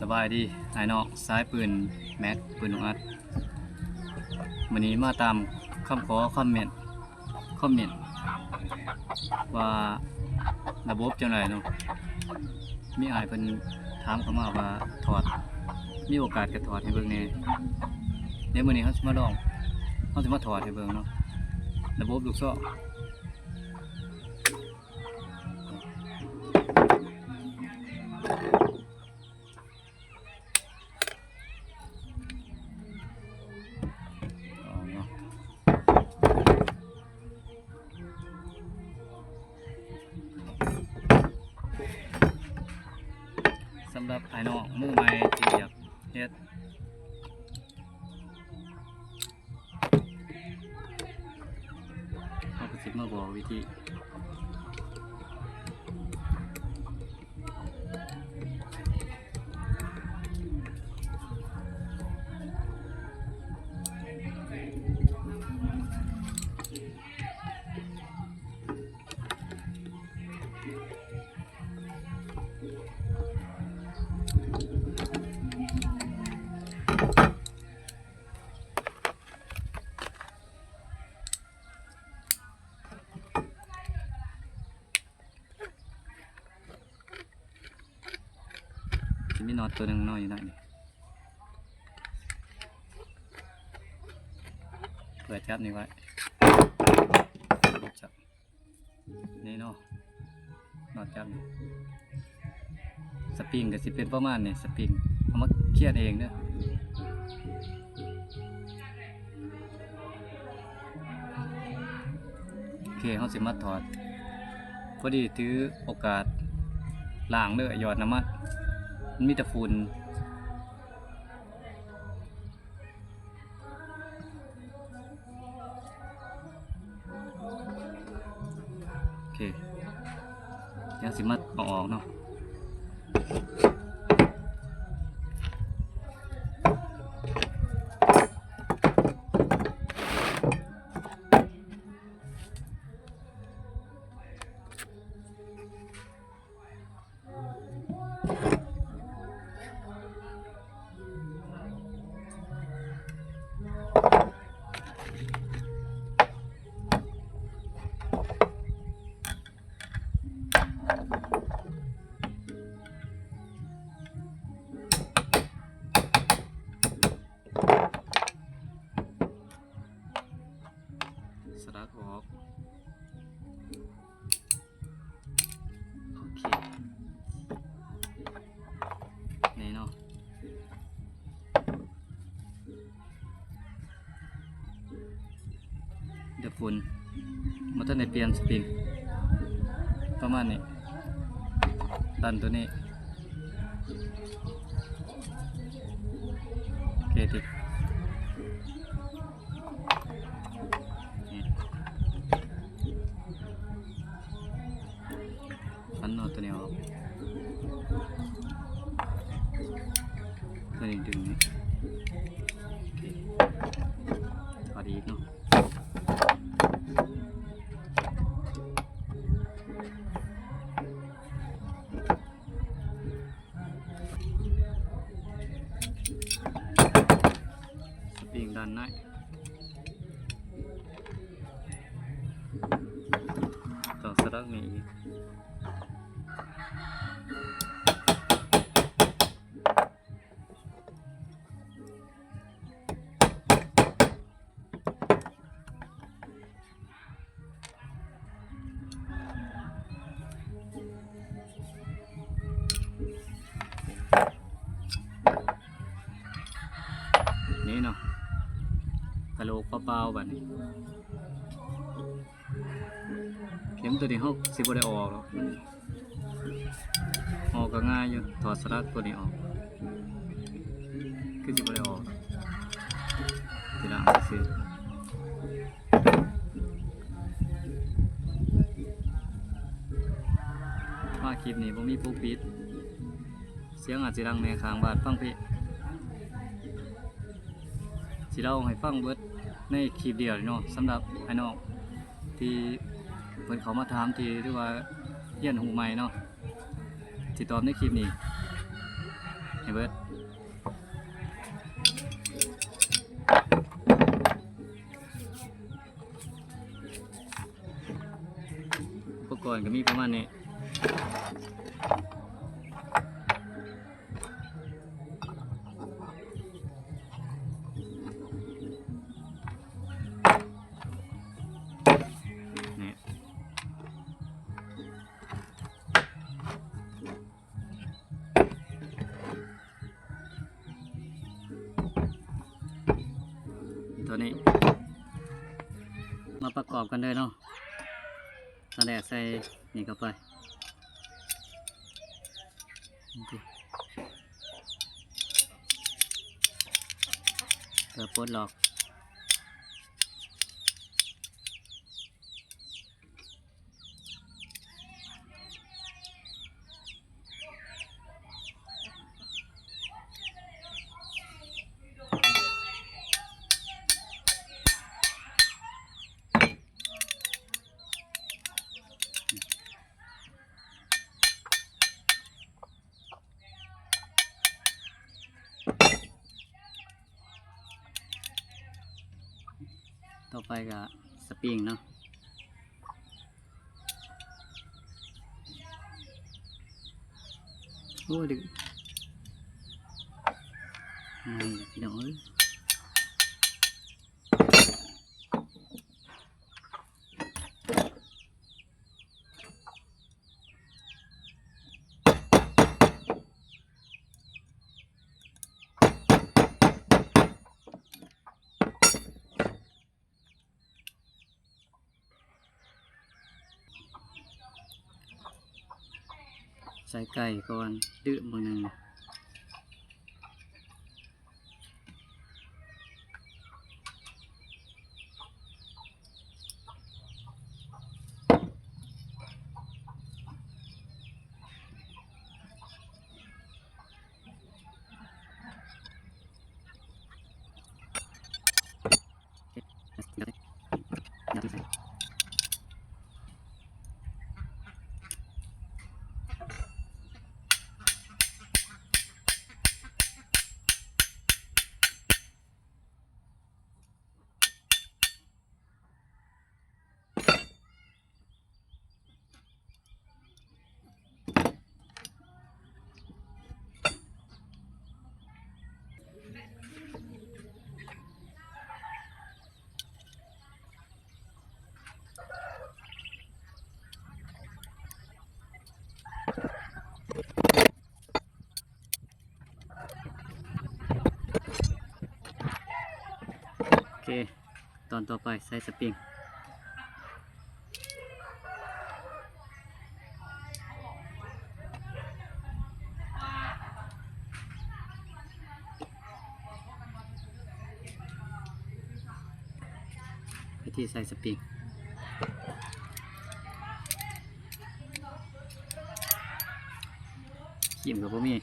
สบายดีไอ้นอกซ้ายปืนแม็กปืนของอัดวันนี้มาตามคำขอคอมเมนต์คอมเมนต์ว่าระบบจังไรเนาะมีอายเพิ่นถามเข้ามาว่าถอด มีโอกาสก็ถอดให้เบิ่งแหน่เดี๋ยวมื้อนี้เฮาสิมาลองเฮาสิมาถอดให้เบิ่งเนาะระบบลูกซ่อ๋อ อตตัวหนึ่งน้อยอยู่หน่นเปิดจับนี่ไว้จับนี่เนาะนอตจับนี่สปริงก็สิเป็นประมาณนี่สปริงเอามาเครียดเองเด้อโอเคเขาสิมาถอดพอดีถือโอกาสล้างเลยหยอดน้ำมัน มันมีแต่ฝุ่นโอเคยังสิมาเอาออกเนาะ เปลี่ยนสปริงประมาณนี้ดันตัวนี้โอเคติด ปริงด้านในต่อสลักนี้อีก บบนี้เข็มตัวนี้เขาสิบได้ออกหรอกออกก็ง่ายอยู่ถอดสลักตัวนี้ออกคือสิบได้ออกทีหลังซื้อว่าคลิปนี้ผมมีปุ๊กปิด เสียงอาจจะดังในข้างบ้านฟังพี่สิเล่าให้ฟังเบิด ในคลิปเดียวเนาะสำหรับไอ้น้องที่เพิ่นเขามาถามที่หรือว่าเฮียนหูใหม่เนาะสิดตอบในคลิปนี้ให้เบิดอุปกรณ์ก็มีประมาณนี้นี่ ประกอบกันเลยเนาะตอนแรกใส่นี่เข้าไปนี่สิเพื่อปลดล็อก ไปกับสปริงเนาะโอ้ดึกนี่แหละพี่น้องเอ้ย ใส่ไก่ก่อนดื้อมือหนึ่งโอ เค ตอนต่อไปใส่สปริงวิธีใส่สปริงขีมกับพวกมี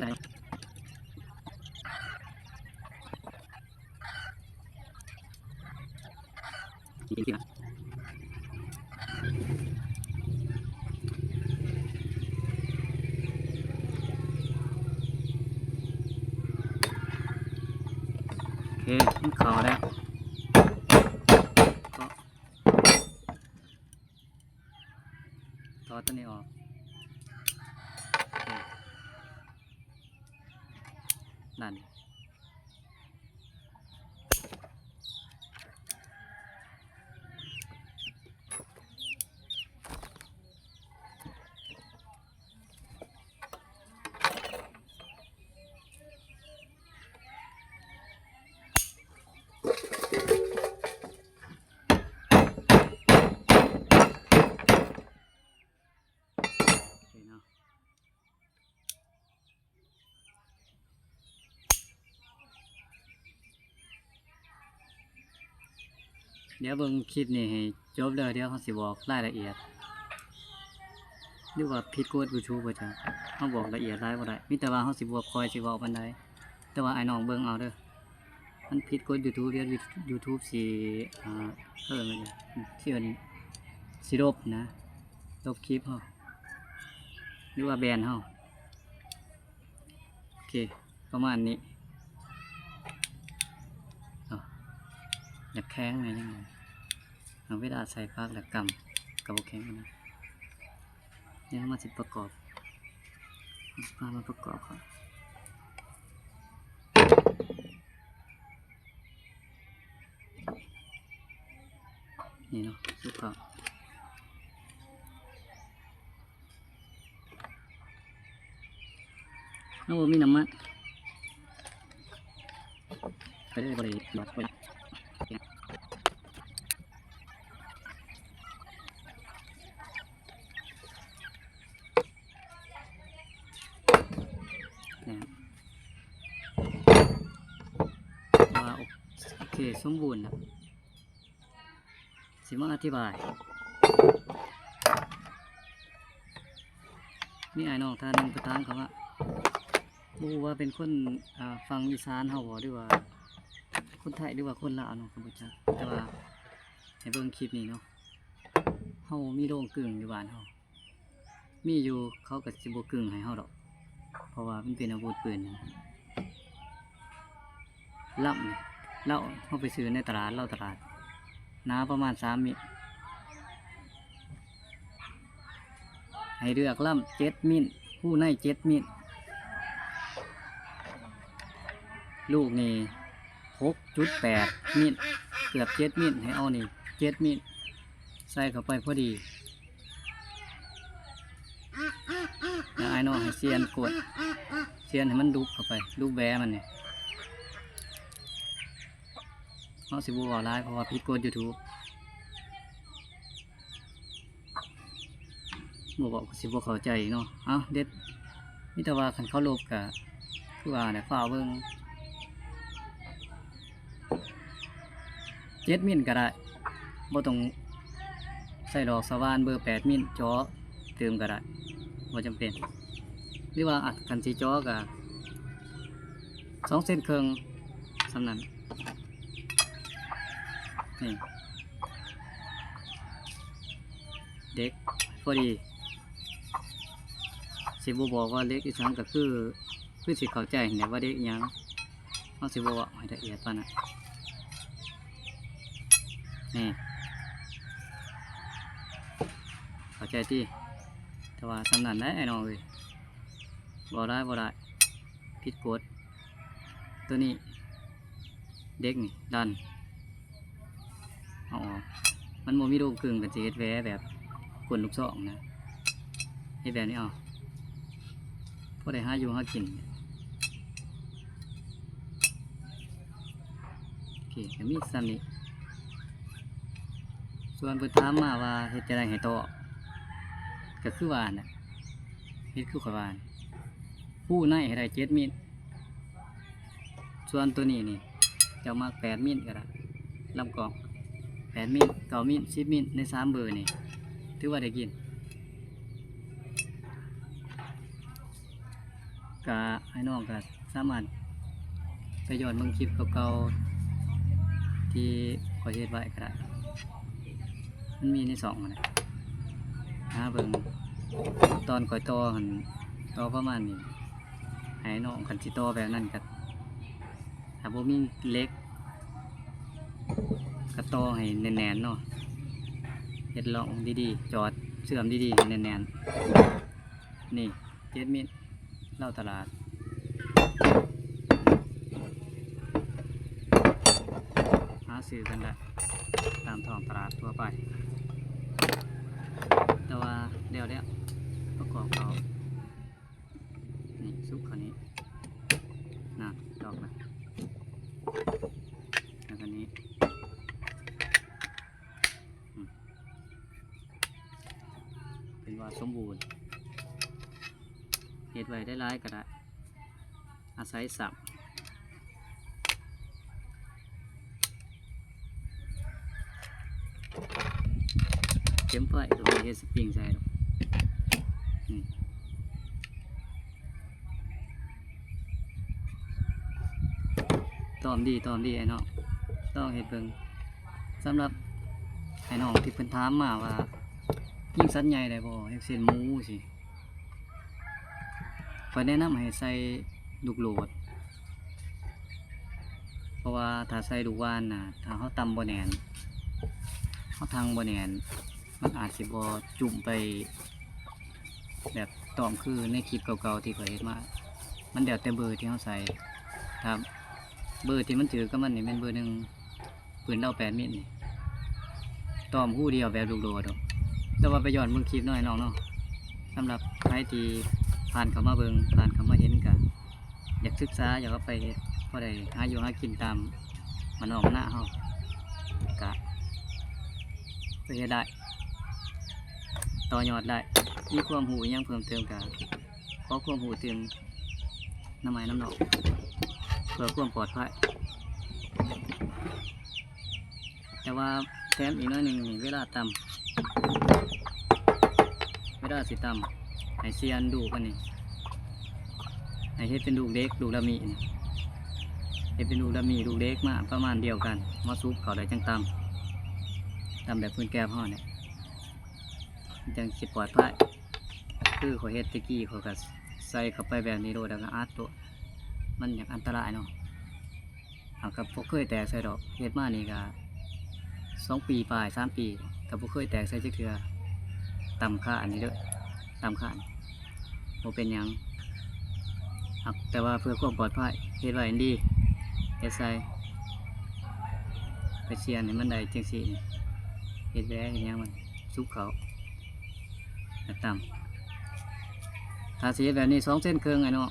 ได้อีกทีละโอเค มันเข้าแล้วก็ถอดตัวนี้ออกนั่น ดี๋ยวเบิ่งคลิปนี้ให้จบเลยเดี๋ยวเขาสิบอกรายละเอียดหรือว่าผิดกฎ YouTube บ่จ้ะเขาบอกละเอียดหลายบ่ได้มีแต่ว่าเขาสิบอกคอยสิเว้าปานใดแต่ว่าไอ้น้องเบิ่งเอาเด้อมันผิดกฎ YouTube เรียน YouTube สิอ่าเอิ้นว่าหยังที่เอิ้นสิลบนะลบคลิปเฮาหรือว่าแบนเฮาโอเคประมาณนี้อาอยากแข้งไงยังไง เอาเวลาใส่พักแล้วกำกับโอแข้งนะเนี่ยมาสิประกอบพามาประกอบก่อนนี่เนาะสุกก่อนแล้วบ่มีน้ำมันไปได้บริบทไปเนี่ยว่าโอเค สมบูรณ์แล้วสิมาอธิบายนี่ไอ้น้องท่านหนึ่งประธานเขาว่าบูว่าเป็นคนอ่าฟังอีสานเฮาบ่หรือว่า คนไทยหรือว่าคนลาวเนาะคุณผู้ชมแต่ว่าให้เบิ่งคลิปนี้เนาะเฮามีโรงกึ่งอยู่บ้านเฮามีอยู่เขาก็สิบกึ่งให้เฮาดอก เพราะว่ามันเป็นอาวุธปืนนะล่ำเนี่ย เล่าเฮาไปซื้อในตลาดเล่าตลาดหนาประมาณ3เมตรให้เลือกล่ำ7มิลผู้ใน7มิลลูกนี่หกจุดแปดมิลเกือบเจ็ดมิลให้เอานี่เจ็ดมิลใส่เข้าไปพอดีแล้วไอ้น้องให้เซียนกดเซียนให้มันดุบเข้าไปดุบแบมันเนี่ย เขาสิบวอร้ายเพราะว่าผิดกฎยูทูบบอบอกสิบวเข้าใจเนาะเอ้าเด็ดนี่แต่ว่าคันเขาลบกะคือว่าเนี่ยฝ้าเบิ่งเจ็ดมิลก็ได้บ่ต้องใส่ดอกสว่านเบอร์แปดมิลจ้อเติมก็ได้บ่จำเป็น หรือว่าอัดกันสีจ้อกับสองเส้นเครื่องสำนั้น นี่เด็กพอดีสิบบอกว่าเล็กอีสังก็คือคือสิเข้าใจเนี่ยว่าเด็กยังเขาสิบบอกให้ละเอียดปานน่ะนี่เข้าใจที่แต่ว่าสำนันได้ไอ้น้องเอ้ยบ่ได้บ่ได้ผิดกฎตัวนี้เด็กนี่ดัน เอาออกมันโมมีรูปกึ่งกับจีเอสแวแบบกวนลูกซองนะให้แบบนี้เอาพอได้ห้าอยู่ห้ากินโอเคก็มีซ้ำนี้ส่วนเพิ่นถามมาว่าเฮ็ดจะได้ให้โตอก็คือวาน่ะเฮ็ดคือขวานผู้ในให้ได้7มิลส่วนตัวนี้นี่จะมา8มิลก็ได้ลำกล้อง 8มิล9มิล10มิลใน3เบอร์นี่ถือว่าได้กินก็ให้น้องก็สามารถไปย้อนเบิ่งคลิปเก่าๆที่ขอยเฮ็ดไว้ก็ได้มันมีในสองนะหาเบิ่งตอนก่อยตอหันตอประมาณนี้ให้น้องคันสิต่อแบบนั้นก็ถ้าบ่มีเล็ก ก็ต่อให้แน่นๆเนาะเฮ็ดลองดีๆ จอดเสื่อมดีๆให้แน่นๆ นี่เจ็ดมิตรเล่าตลาดหาซื้อกันได้ตามท้องตลาดทั่วไป แต่ว่าเดี๋ยวเนี้ยประกอบเขานี่ซุปเขานี้นะดอกนะแล้วก็นี้อืม เป็นว่าสมบูรณ์เฮ็ดไว้ได้ร้ายก็ได้ อาศัยสับต็มไฟตรงนี้เฮ็ดสปริงใส่ดอกอืมตอมดีตอมดีไอ้น้องต้องเฮ็ดเบิ่งสำหรับไอ้น้องที่เพิ่นถามมาว่า ยิ่งสัตว์ใหญ่ได้บ่เฮ็ดเส้นหมูสิข้อยแนะนำให้ใส่ลูกโหลด เพราะว่าถ้าใส่ลูกว่านน่ะถ้าเขาตำบ่แนนเขาทางบ่แนนมันอาจสิบ่จุ่มไป แบบตอมคือในคลิปเก่าๆที่เคยเห็นมา มันเดี๋ยวแต่เบอร์ที่เขาใส่ครับเบอร์ที่มันถือก็มันนี่เป็นเบอร์หนึ่งปืนเล่าแปดมิลนี่ตอมคู่เดียวแบบลูกโดดดอก แต่ว่าไปย้อนเบิ่งคลิปหน่อยน้องเนาะสำหรับใครที่ผ่านเข้ามาเบิ่งผ่านเข้ามาเห็นกันอยากศึกษาอยากเอาไปเฮ็ดพอได้หาอยู่หากินตามมันออกหน้าเฮากะไปเฮ็ดได้ ต่อยอดได้มีความหูยังเพิ่มเติมกันขอความหูเติมน้ำไม้น้ำดอกเพื่อความปลอดภัยแต่ว่าแถมอีกน้อยหนึ่งเวลาตำ เวลาสิตำให้เซียนดูกันนี่ให้เฮ็ดเป็นลูกเล็กลูกละมีนี่เฮ็ดเป็นลูกละมีลูกเล็กมาประมาณเดียวกันมาซุปเขาได้จังตำตำแบบพื้นแก้วห่อเนี่ยจังสิปลอดภัยคือขาเฮ็ดตะกี้ขาก็ใส่เข้าไปแบบนี้โดดแล้วก็อัดตัวมันอย่างอันตรายเนาะเอากับพวกเคยแตกใส่ดอกเฮ็ดมานี่ก็สองปีปลายสามปีกับพวกเคยแตกใส่จักเทือ ต่ำค่าอันนี้เด้อต่ำค่าอันโมเป็นยังหักแต่ว่าเพื่อความปลอดภัยเฮ็ดไว้อันดีเฮ็ดใส่ไปเชียนให้มันได้จังสี่นี่เฮ็ดแหวเฮ็ดยังมันซุปเขาต่ำถ้าสีแบบนี้สองเส้นเครึ่งไอ้เนาะ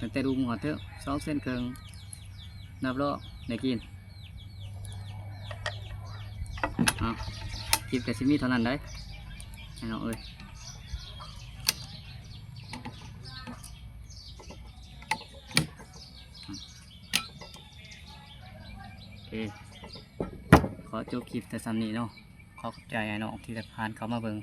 ตั้งแต่รูมหัวเถอะสองเส้นเครึ่งนับล้อได้กินอาคลิปแต่ซิมีเท่านั้นได้ ไอ้เนาเอ้ยโอเคขอจบคลิปแต่ซ้ำนี้เนาะขอขอบใจไอ้เนาะที่ได้ผ่านเขามาเบิ่ง